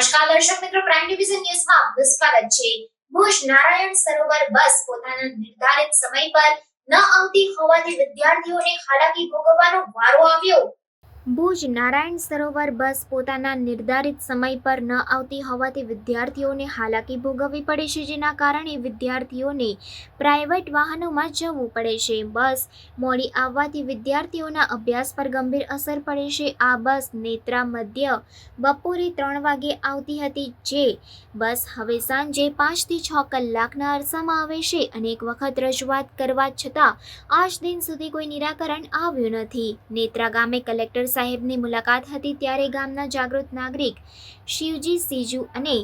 નમસ્કાર દર્શક મિત્રો પ્રાઇમ ડિવિઝન ન્યૂઝમાં આપનું સ્વાગત છે. ભુજ નારાયણ સરોવર બસ પોતાના નિર્ધારિત સમય પર ન આવતી હોવાથી વિદ્યાર્થીઓને હાલાકી ભોગવવાનો વારો આવ્યો. ભુજ નારાયણ સરોવર બસ પોતાના નિર્ધારિત સમય પર ન આવતી હોવાથી વિદ્યાર્થીઓને હાલાકી ભોગવવી પડે છે, જેના કારણે વિદ્યાર્થીઓને પ્રાઇવેટ વાહનોમાં જવું પડે છે. બસ મોડી આવવાથી વિદ્યાર્થીઓના અભ્યાસ પર ગંભીર અસર પડે છે. આ બસ નેત્રા મધ્ય બપોરે ત્રણ વાગે આવતી હતી, જે બસ હવે સાંજે પાંચથી છ કલાકના અરસામાં આવે છે અનેક વખત રજૂઆત કરવા છતાં આજ દિન સુધી કોઈ નિરાકરણ આવ્યું નથી. નેત્રા ગામે કલેક્ટર સાહેબની મુલાકાત હતી ત્યારે ગામના જાગૃત નાગરિક શિવજી સિજુ અને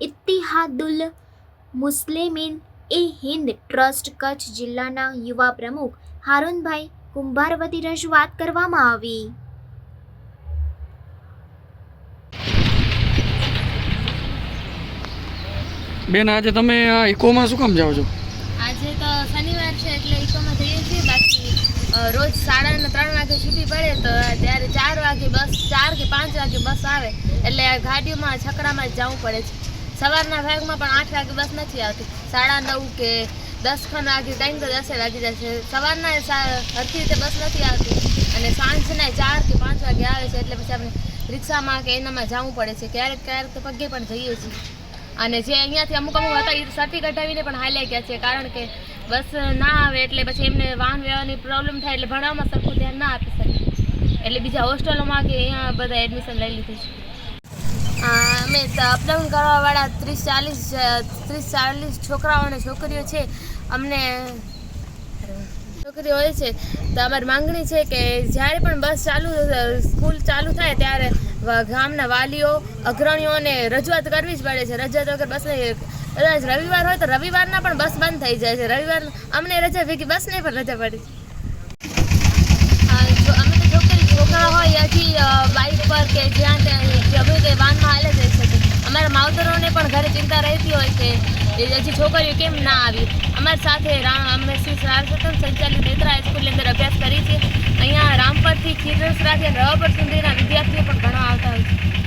ઇતિહાદુલ મુસ્લિમીન એ હિન્દ ટ્રસ્ટ કચ્છ જિલ્લાના યુવા પ્રમુખ હારૂનભાઈ કુંભાર વતી રજૂઆત કરવામાં આવી. બેન આજે તમે આ ઇકોમાં શું કામ જાઓ છો? આજે તો શનિવાર છે એટલે અ, રોજ સાડા ત્રણ વાગે છૂટી પડે તો ત્યારે ચાર વાગે બસ, ચાર કે પાંચ વાગે બસ આવે. એટલે ગાડીઓમાં, છકડામાં જ જવું પડે છે. સવારના ભાગમાં પણ આઠ વાગે બસ નથી આવતી. સાડા નવ કે દસ ખન વાગે ટાઈમ તો દસે વાગી જાય છે. સવારના સા- હરખી રીતે બસ નથી આવતી. અને સાંજના ચાર કે પાંચ વાગે આવે છે, એટલે પછી આપણે રિક્ષામાં કે એનામાં જવું પડે છે. ક્યારેક ક્યારેક તો પગે પણ જઈએ છીએ. અને જે અહીંયાથી અમુક અમુક હતા એ સર્ટી કઢાવીને પણ હાલ્યા ગયા છે. કારણ કે બસ ના આવે એટલે પછી એમને વાહન વ્યવહારની પ્રોબ્લેમ થાય એટલે ભણવામાં સરખું ધ્યાન ના આપી શકે. એટલે બીજા હોસ્ટેલોમાં કે અહીંયા બધા એડમિશન લઈ લીધું છે. અમે અપડાઉન કરવાવાળા ત્રીસ ચાલીસ ત્રીસ ચાલીસ છોકરાઓ અને છોકરીઓ છે. અમને છોકરીઓ હોય છે. તો અમારી માંગણી છે કે જ્યારે પણ બસ ચાલુ સ્કૂલ ચાલુ થાય ત્યારે ગામના વાલીઓ, અગ્રણીઓને રજૂઆત કરવી જ પડે છે. રજૂઆત વગર બસ કદાચ રવિવાર હોય તો રવિવારના પણ બસ બંધ થઈ જાય છે. રવિવાર અમને રજા ભેગી બસને પણ રજા પડી. અમે તો છોકરી છોકરા હોય હજી બાઇક પર કે જ્યાં ત્યાં ગમે તે વાનમાં હાલે જઈ શકે અમારા માવતરોને પણ ઘરે ચિંતા રહેતી હોય કે હજી છોકરીઓ કેમ ના આવી. અમારી સાથે અમે શ્રી સારસ્વતમ સંચાલિત નેત્રા હાઈસ્કૂલની અંદર અભ્યાસ કરી છે. રામપરથી ખીરસરાથી અને રવાપર સુધીના વિદ્યાર્થીઓ પણ ઘણા આવતા હોય છે.